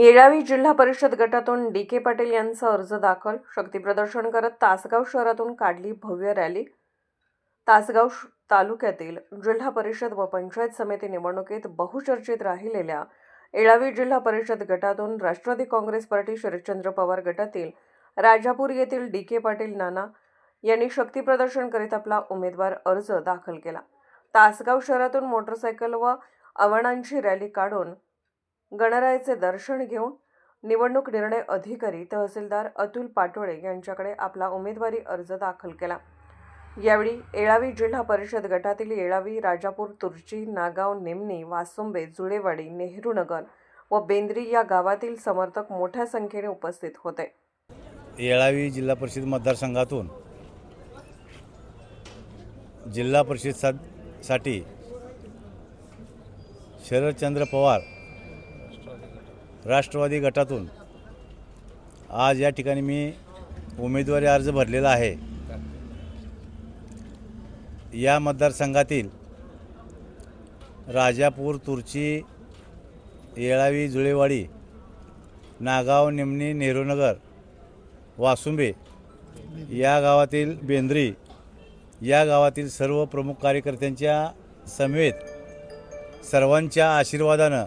येळावी जिल्हा परिषद गटातून डी के पाटील यांचा अर्ज दाखल. शक्तीप्रदर्शन करत तासगाव शहरातून काढली भव्य रॅली. तासगाव श- तालुक्यातील जिल्हा परिषद व पंचायत समिती निवडणुकीत बहुचर्चित राहिलेल्या येळावी जिल्हा परिषद गटातून राष्ट्रवादी काँग्रेस पार्टी शरदचंद्र पवार गटातील राजापूर येथील डी के पाटील नाना यांनी शक्तीप्रदर्शन करीत आपला उमेदवार अर्ज दाखल केला. तासगाव शहरातून मोटरसायकल व अवणांची रॅली काढून गणरायाचे दर्शन घेऊन निवडणूक निर्णय अधिकारी तहसीलदार अतुल पाटोळे यांच्याकडे आपला उमेदवारी अर्ज दाखल केला. यावेळी येळावी जिल्हा परिषद गटातील येळावी राजापूर तुर्ची नागाव निमणी वासुंबे जुळेवाडी नेहरूनगर व बेंद्री या गावातील समर्थक मोठ्या संख्येने उपस्थित होते. येळावी जिल्हा परिषद मतदारसंघातून जिल्हा परिषद सा- साठी शरदचंद्र पवार राष्ट्रवादी गटातून. आज या ठिकाणी मी उमेदवारी अर्ज भरलेला आहे. या मतदारसंघातील राजापूर तुर्ची येळावी जुळेवाडी नागाव निमणी नेहरूनगर वासुंबे या गावातील बेंद्री या गावातील सर्व प्रमुख कार्यकर्त्यांच्या समेत सर्वांच्या आशीर्वादानं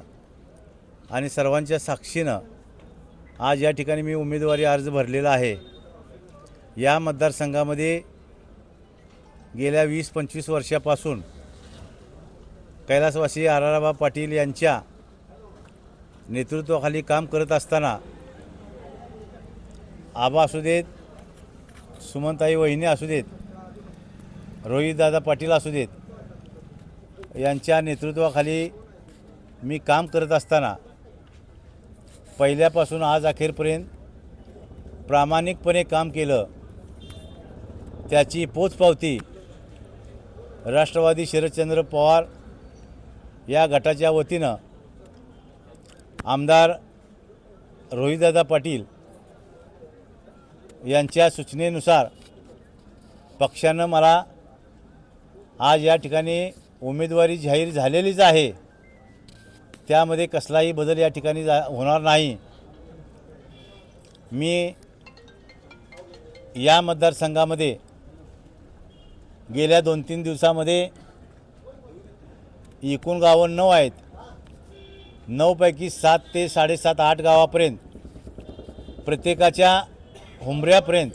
आणि सर्वांच्या साक्षीनं आज या ठिकाणी मी उमेदवारी अर्ज भरलेला आहे. या मतदारसंघामध्ये गेल्या वीस पंचवीस वर्षापासून कैलासवासी आराराबा पाटील यांच्या नेतृत्वाखाली काम करत असताना आबा असू देत सुमंताई वहिनी असू देत रोहितदादा पाटील असू देत यांच्या नेतृत्वाखाली मी काम करत असताना पहिल्यापासून आज अखेरपर्यंत प्रामाणिकपणे काम केलं. त्याची पोचपावती राष्ट्रवादी शरदचंद्र पवार या गटाच्या वतीनं आमदार रोहितदादा पाटील यांच्या सूचनेनुसार पक्षानं मला आज या ठिकाणी उमेदवारी जाहीर झालेलीच आहे. त्यामध्ये कसलाही बदल या ठिकाणी जा होणार नाही. मी या मतदारसंघामध्ये गेल्या दोन तीन दिवसामध्ये एकूण गावं नऊ आहेत. नऊपैकी सात ते साडेसात आठ गावापर्यंत प्रत्येकाच्या हुंबऱ्यापर्यंत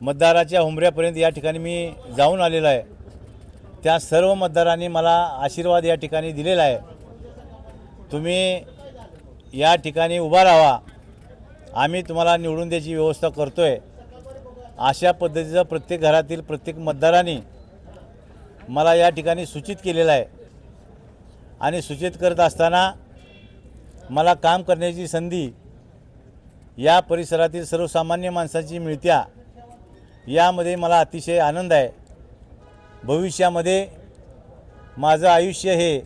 मतदाराच्या हुंबऱ्यापर्यंत या ठिकाणी मी जाऊन आलेलो आहे. त्या सर्व मतदारांनी मला आशीर्वाद या ठिकाणी दिलेला आहे. तुम्ही या ठिकाणी उभा राहा. आम्ही तुम्हाला निवडून द्यायची व्यवस्था करतो आहे अशा पद्धतीचं प्रत्येक घरातील प्रत्येक मतदारांनी मला या ठिकाणी सूचित केलेलं आहे. आणि सूचित करत असताना मला काम करण्याची संधी या परिसरातील सर्वसामान्य माणसाची मिळत्या यामध्ये मला अतिशय आनंद आहे. भविष्यामध्ये माझं आयुष्य हे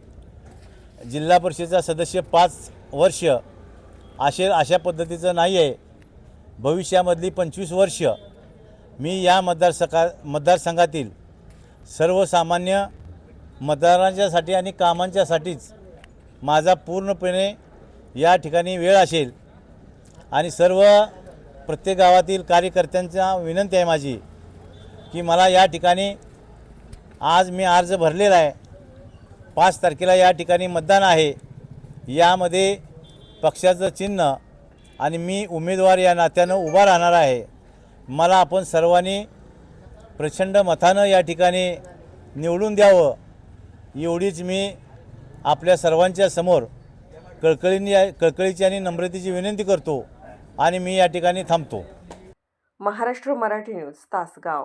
जिल्हा परिषदेचा सदस्य पाच वर्ष असे अशा पद्धतीचं नाही आहे भविष्यामधली पंचवीस वर्ष मी या मतदारसंघा मतदारसंघातील सर्वसामान्य मतदारांच्यासाठी आणि कामांच्यासाठीच माझा पूर्णपणे या ठिकाणी वेळ असेल आणि सर्व प्रत्येक गावातील कार्यकर्त्यांचा विनंती आहे माझी की मला या ठिकाणी आज मी अर्ज भरलेला आहे. पाच तारखेला या ठिकाणी मतदान आहे. यामध्ये पक्षाचं चिन्ह आणि मी उमेदवार या नात्यानं उभा राहणार आहे. मला आपण सर्वांनी प्रचंड मतानं या ठिकाणी निवडून द्यावं एवढीच मी आपल्या सर्वांच्या समोर कळकळीने कळकळीची आणि नम्रतेची विनंती करतो आणि मी या ठिकाणी थांबतो. महाराष्ट्र मराठी न्यूज तासगाव.